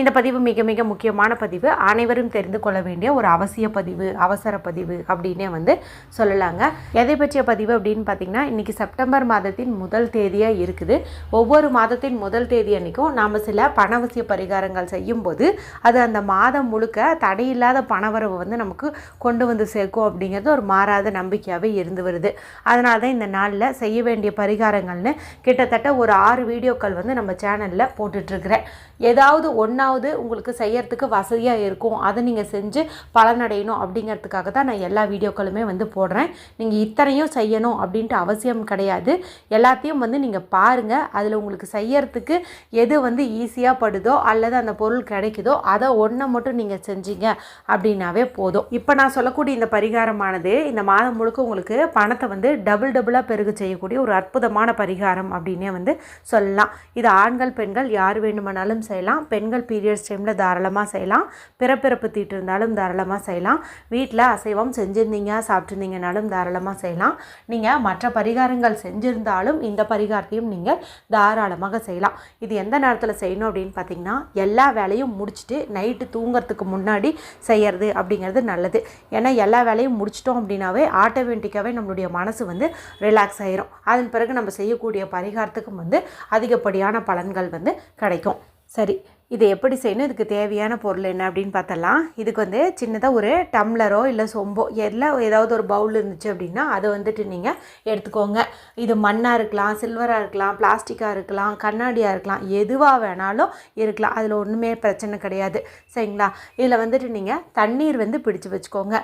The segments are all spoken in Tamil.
இந்த பதிவு மிக மிக முக்கியமான பதிவு. அனைவரும் தெரிந்து கொள்ள வேண்டிய ஒரு அவசிய பதிவு அவசர பதிவு அப்படின்னே வந்து சொல்லலாங்க. எதை பற்றிய பதிவு அப்படின்னு பார்த்தீங்கன்னா இன்றைக்கி செப்டம்பர் மாதத்தின் முதல் தேதியாக இருக்குது. ஒவ்வொரு மாதத்தின் முதல் தேதி அன்றைக்கும் நாம் சில பணவசிய பரிகாரங்கள் செய்யும்போது அது அந்த மாதம் முழுக்க தடையில்லாத பணவரவு வந்து நமக்கு கொண்டு வந்து சேர்க்கும் அப்படிங்கிறது ஒரு மாறாத நம்பிக்கையாகவே இருந்து வருது. அதனால தான் இந்த நாளில் செய்ய வேண்டிய பரிகாரங்கள்னு கிட்டத்தட்ட ஒரு ஆறு வீடியோக்கள் வந்து நம்ம சேனலில் போட்டுட்ருக்கிறேன் ஏதாவது ஒன்று ஒன்றாவது உங்களுக்கு செய்யறதுக்கு வசதியாக இருக்கும். அதை நீங்கள் செஞ்சு பலனடையணும் அப்படிங்கிறதுக்காக தான் நான் எல்லா வீடியோக்களுமே வந்து போடுறேன். நீங்கள் இத்தனையும் செய்யணும் அப்படின்ட்டு அவசியம் கிடையாது. எல்லாத்தையும் வந்து நீங்கள் பாருங்கள் அதில் உங்களுக்கு செய்யறதுக்கு எது வந்து ஈஸியாக படுதோ அல்லது அந்த பொருள் கிடைக்குதோ அதை ஒன்றை மட்டும் நீங்கள் செஞ்சீங்க அப்படின்னாவே போதும். இப்போ நான் சொல்லக்கூடிய இந்த பரிகாரமானது இந்த மாதம் முழுக்க உங்களுக்கு பணத்தை வந்து டபுள் டபுளாக பெருக செய்யக்கூடிய ஒரு அற்புதமான பரிகாரம் அப்படின்னே வந்து சொல்லலாம். இது ஆண்கள் பெண்கள் யார் வேண்டுமானாலும் செய்யலாம். பெண்கள் பீரியட்ஸ் டைமில் தாராளமாக செய்யலாம். பிறப்பிறப்பு தீட்டு இருந்தாலும் தாராளமாக செய்யலாம். வீட்டில் அசைவம் செஞ்சுருந்தீங்க சாப்பிட்ருந்தீங்கனாலும் தாராளமாக செய்யலாம். நீங்கள் மற்ற பரிகாரங்கள் செஞ்சுருந்தாலும் இந்த பரிகாரத்தையும் நீங்கள் தாராளமாக செய்யலாம். இது எந்த நேரத்தில் செய்யணும் அப்படின்னு பார்த்தீங்கன்னா எல்லா வேலையும் முடிச்சுட்டு நைட்டு தூங்குறதுக்கு முன்னாடி செய்கிறது அப்படிங்கிறது நல்லது. ஏன்னா எல்லா வேலையும் முடிச்சிட்டோம் அப்படின்னாவே ஆட்டோமேட்டிக்காகவே நம்மளுடைய மனசு வந்து ரிலாக்ஸ் ஆகிரும் அதன் பிறகு நம்ம செய்யக்கூடிய பரிகாரத்துக்கும் வந்து அதிகப்படியான பலன்கள் வந்து கிடைக்கும். சரி. இதை எப்படி செய்யணும்? இதுக்கு தேவையான பொருள் என்ன அப்படின்னு பார்த்தலாம். இதுக்கு வந்து சின்னதாக ஒரு டம்ளரோ இல்லை சொம்போ எல்லாம் ஏதாவது ஒரு பவுல் இருந்துச்சு அப்படின்னா அதை வந்துட்டு நீங்கள் எடுத்துக்கோங்க. இது மண்ணாக இருக்கலாம் சில்வராக இருக்கலாம் பிளாஸ்டிக்காக இருக்கலாம் கண்ணாடியாக இருக்கலாம் எதுவாக வேணாலும் இருக்கலாம். அதில் ஒன்றுமே பிரச்சனை கிடையாது. சரிங்களா? இதில் வந்துட்டு நீங்கள் தண்ணீர் வந்து பிடிச்சு வச்சுக்கோங்க.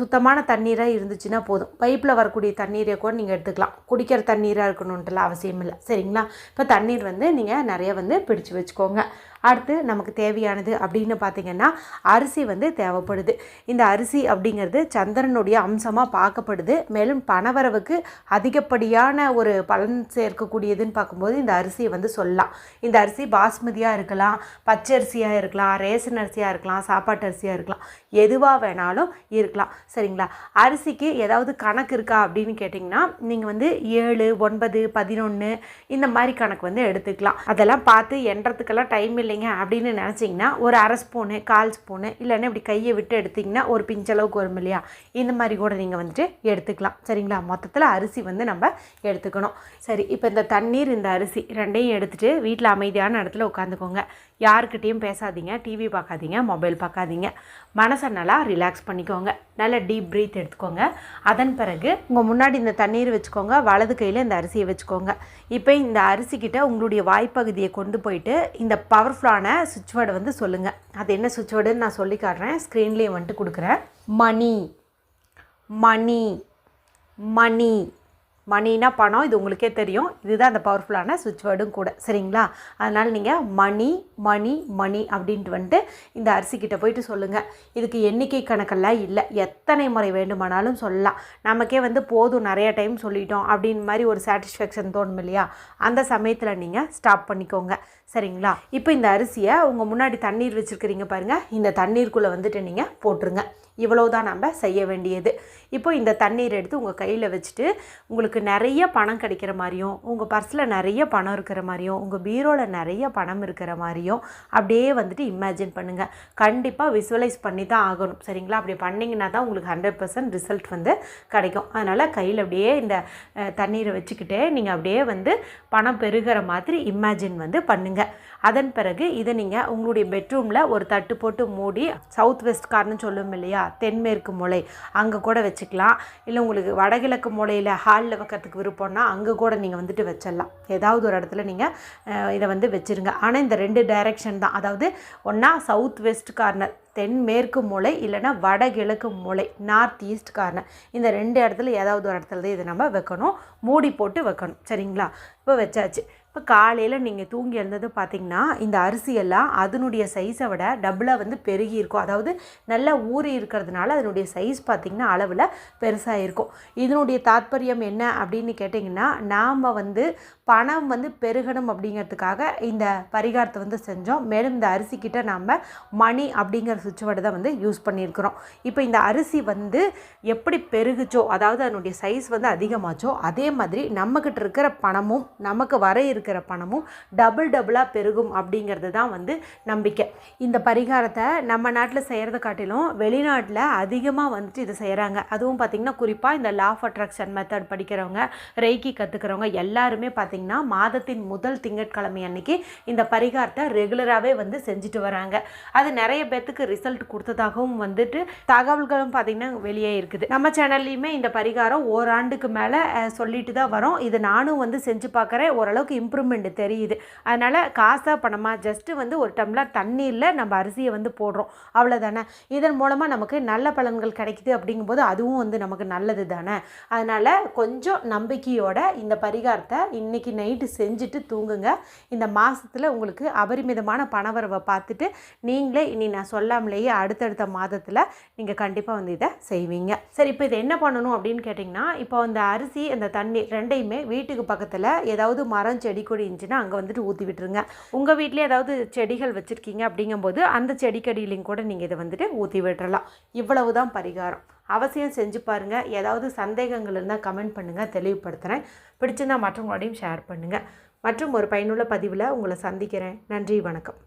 சுத்தமான தண்ணீராக இருந்துச்சுன்னா போதும். பைப்பில் வரக்கூடிய தண்ணீரை கூட நீங்கள் எடுத்துக்கலாம். குடிக்கிற தண்ணீராக இருக்கணுன்ட்டுலாம் அவசியம் இல்லை. சரிங்களா? இப்போ தண்ணீர் வந்து நீங்கள் நிறைய வந்து பிடிச்சு வச்சுக்கோங்க. அடுத்து நமக்கு தேவையானது அப்படின்னு பார்த்தீங்கன்னா அரிசி வந்து தேவைப்படுது. இந்த அரிசி அப்படிங்கிறது சந்திரனுடைய அம்சமாக பார்க்கப்படுது. மேலும் பணவரவுக்கு அதிகப்படியான ஒரு பலன் சேர்க்கக்கூடியதுன்னு பார்க்கும்போது இந்த அரிசியை வந்து சொல்லலாம். இந்த அரிசி பாஸ்மதியாக இருக்கலாம் பச்சை அரிசியாக இருக்கலாம் ரேஷன் அரிசியாக இருக்கலாம் சாப்பாட்டு அரிசியாக இருக்கலாம். எதுவாக வேணாலும் இருக்கலாம். சரிங்களா? அரிசிக்கு ஏதாவது கணக்கு இருக்கா அப்படின்னு கேட்டிங்கன்னா நீங்கள் வந்து ஏழு ஒன்பது பதினொன்று இந்த மாதிரி கணக்கு வந்து எடுத்துக்கலாம். அதெல்லாம் பார்த்து எண்ணுறதுக்கெல்லாம் டைம் இல்லைங்க. அப்படின்னு நினச்சிங்கன்னா ஒரு அரை ஸ்பூனு கால் ஸ்பூனு இல்லைன்னா இப்படி கையை விட்டு எடுத்திங்கன்னா ஒரு பிஞ்சளவுக்கு வரும் இல்லையா? இந்த மாதிரி கூட நீங்கள் வந்துட்டு எடுத்துக்கலாம். சரிங்களா? மொத்தத்தில் அரிசி வந்து நம்ம எடுத்துக்கணும். சரி இப்போ இந்த தண்ணீர் இந்த அரிசி ரெண்டையும் எடுத்துகிட்டு வீட்டில் அமைதியான இடத்துல உட்காந்துக்கோங்க. யாருக்கிட்டேயும் பேசாதீங்க டிவி பார்க்காதீங்க மொபைல் பார்க்காதீங்க. மனசை நல்லா ரிலாக்ஸ் பண்ணிக்கோங்க. நல்லா டீப் ப்ரீத் எடுத்துக்கோங்க. அதன் பிறகு உங்கள் முன்னாடி இந்த தண்ணீர் வச்சுக்கோங்க வலது கையில் இந்த அரிசியை வச்சுக்கோங்க. இப்போ இந்த அரிசிக்கிட்ட உங்களுடைய வாய்ப்பகுதியை கொண்டு போயிட்டு இந்த பவர்ஃபுல்லான சுவிட்ச் வேர்டை வந்து சொல்லுங்கள் அது என்ன சுவிட்ச் வேர்டுன்னு நான் சொல்லி காட்டுறேன். ஸ்க்ரீன்லேயே வந்துட்டு கொடுக்குறேன். மணி. மணி. மணி. மணினா பணம் இது உங்களுக்கே தெரியும். இதுதான் அந்த பவர்ஃபுல்லான சுவிட்ச் வேர்டும் கூட. சரிங்களா? அதனால் நீங்கள் மணி மணி மணி அப்படின்ட்டு வந்துட்டு இந்த அரிசிக்கிட்ட போயிட்டு சொல்லுங்கள் இதுக்கு எண்ணிக்கை கணக்கெல்லாம் இல்லை. எத்தனை முறை வேண்டுமானாலும் சொல்லலாம். நமக்கே வந்து போதும் நிறைய டைம் சொல்லிட்டோம் அப்படின்னு மாதிரி ஒரு சாட்டிஸ்ஃபேக்ஷன் தோணும் இல்லையா? அந்த சமயத்தில் நீங்கள் ஸ்டாப் பண்ணிக்கோங்க. சரிங்களா? இப்போ இந்த அரிசியை உங்கள் முன்னாடி தண்ணீர் வச்சுருக்கிறீங்க பாருங்கள் இந்த தண்ணீருக்குள்ளே வந்துட்டு நீங்கள் போட்டுருங்க. இவ்வளவுதான் நம்ம செய்ய வேண்டியது. இப்போ இந்த தண்ணீர் எடுத்து உங்கள் கையில் வச்சுட்டு உங்களுக்கு நிறைய பணம் கிடைக்கிற மாதிரியும் உங்கள் பர்ஸில் நிறைய பணம் இருக்கிற மாதிரியும் உங்கள் பீரோவில் நிறைய பணம் இருக்கிற மாதிரியும் அப்படியே வந்துட்டு இமேஜின் பண்ணுங்கள் கண்டிப்பாக விசுவலைஸ் பண்ணி தான் ஆகணும். சரிங்களா? அப்படி பண்ணிங்கன்னா தான் உங்களுக்கு ஹண்ட்ரட் பர்சன்ட் ரிசல்ட் வந்து கிடைக்கும். அதனால் கையில் அப்படியே இந்த தண்ணீரை வச்சுக்கிட்டே நீங்கள் அப்படியே வந்து பணம் பெருகிற மாதிரி இமேஜின் வந்து பண்ணுங்கள் அதன் பிறகு இதை நீங்கள் உங்களுடைய பெட்ரூமில் ஒரு தட்டு போட்டு மூடி சவுத் வெஸ்ட் கார்னு சொல்லும் இல்லையா? தென்மேற்கு மூலை அங்கே கூட வச்சுக்கலாம். இல்லை உங்களுக்கு வடகிழக்கு மூலையில் ஹாலில் வைக்கிறதுக்கு விருப்பம்னா அங்கே கூட நீங்கள் வந்துட்டு வச்சிடலாம். ஏதாவது ஒரு இடத்துல நீங்கள் இதை வந்து வச்சுருங்க. ஆனால் இந்த ரெண்டு டைரக்ஷன் தான். அதாவது ஒன்றா சவுத் வெஸ்ட் கார்னர் தென்மேற்கு மூலை இல்லைன்னா வடகிழக்கு மூலை நார்த் ஈஸ்ட் கார்னர் இந்த ரெண்டு இடத்துல ஏதாவது ஒரு இடத்துல இதை நம்ம வைக்கணும். மூடி போட்டு வைக்கணும். சரிங்களா? இப்போ வச்சாச்சு. இப்போ காலையில் நீங்கள் தூங்கி எழுந்தது பார்த்தீங்கன்னா இந்த அரிசியெல்லாம் அதனுடைய சைஸை விட டபுளாக வந்து பெருகி இருக்கும். அதாவது நல்லா ஊறி இருக்கிறதுனால அதனுடைய சைஸ் பார்த்திங்கன்னா அளவில் பெருசாக இருக்கும். இதனுடைய தாத்பரியம் என்ன அப்படின்னு கேட்டிங்கன்னா நாம் வந்து பணம் வந்து பெருகணும் அப்படிங்கிறதுக்காக இந்த பரிகாரத்தை வந்து செஞ்சோம். மேலும் இந்த அரிசிக்கிட்ட நாம் மணி அப்படிங்கிற சுவிட்ச் வேர்டு தான் வந்து யூஸ் பண்ணியிருக்கிறோம். இப்போ இந்த அரிசி வந்து எப்படி பெருகுச்சோ அதாவது அதனுடைய சைஸ் வந்து அதிகமாச்சோ அதே மாதிரி நம்மக்கிட்ட இருக்கிற பணமும் நமக்கு வர இருக்கிற இருக்கிற பணமும் டபுள் டபுளாக பெருகும் அப்படிங்கிறது தான் வந்து நம்பிக்கை. இந்த பரிகாரத்தை நம்ம நாட்டில் செய்கிறத காட்டிலும் வெளிநாட்டில் அதிகமாக வந்துட்டு இதை செய்கிறாங்க அதுவும் பார்த்திங்கன்னா குறிப்பாக இந்த லா ஆஃப் அட்ராக்ஷன் மெத்தட் படிக்கிறவங்க ரெய்கி கற்றுக்கிறவங்க எல்லாருமே பார்த்திங்கன்னா மாதத்தின் முதல் திங்கட்கிழமை அன்னைக்கு இந்த பரிகாரத்தை ரெகுலராகவே வந்து செஞ்சுட்டு வராங்க. அது நிறைய பேர்த்துக்கு ரிசல்ட் கொடுத்ததாகவும் வந்துட்டு தகவல்களும் பார்த்திங்கன்னா வெளியே இருக்குது. நம்ம சேனல்லையுமே இந்த பரிகாரம் ஓராண்டுக்கு மேலே சொல்லிட்டு தான் வரோம். இது நானும் வந்து செஞ்சு பார்க்குறேன் ஓரளவுக்கு இம்ப்ரூவ்மெண்ட் தெரியுது. அதனால் காசாக பணமாக ஜஸ்ட்டு வந்து ஒரு டம்ளர் தண்ணீரில் நம்ம அரிசியை வந்து போடுறோம். அவ்வளோதானே இதன் மூலமாக நமக்கு நல்ல பலன்கள் கிடைக்குது அப்படிங்கும்போது அதுவும் வந்து நமக்கு நல்லது தானே? அதனால் கொஞ்சம் நம்பிக்கையோட இந்த பரிகாரத்தை இன்றைக்கி நைட்டு செஞ்சுட்டு தூங்குங்க. இந்த மாதத்தில் உங்களுக்கு அபரிமிதமான பணவரவை பார்த்துட்டு நீங்களே இனி நான் சொல்லாமலேயே அடுத்தடுத்த மாதத்தில் நீங்கள் கண்டிப்பாக வந்து இதை செய்வீங்க. சரி இப்போ இதை என்ன பண்ணணும் அப்படின்னு கேட்டிங்கன்னா இப்போ அந்த அரிசி அந்த தண்ணி ரெண்டையுமே வீட்டுக்கு பக்கத்தில் ஏதாவது மரம் செடி கொடி இருந்துச்சுன்னா அங்கே வந்துட்டு ஊற்றி விட்டுருங்க. உங்கள் வீட்டிலே ஏதாவது செடிகள் வச்சுருக்கீங்க அப்படிங்கும்போது அந்த செடிக்கடியிலையும் கூட நீங்கள் இதை வந்துட்டு ஊற்றி விட்டுறலாம். இவ்வளவு தான் பரிகாரம். அவசியம் செஞ்சு பாருங்கள் ஏதாவது சந்தேகங்கள் இருந்தால் கமெண்ட் பண்ணுங்கள் தெளிவுபடுத்துகிறேன் பிடிச்சிருந்தால் மற்றவங்களோடையும் ஷேர் பண்ணுங்கள் மற்றும் ஒரு பயனுள்ள பதிவில் உங்களை சந்திக்கிறேன். நன்றி வணக்கம்.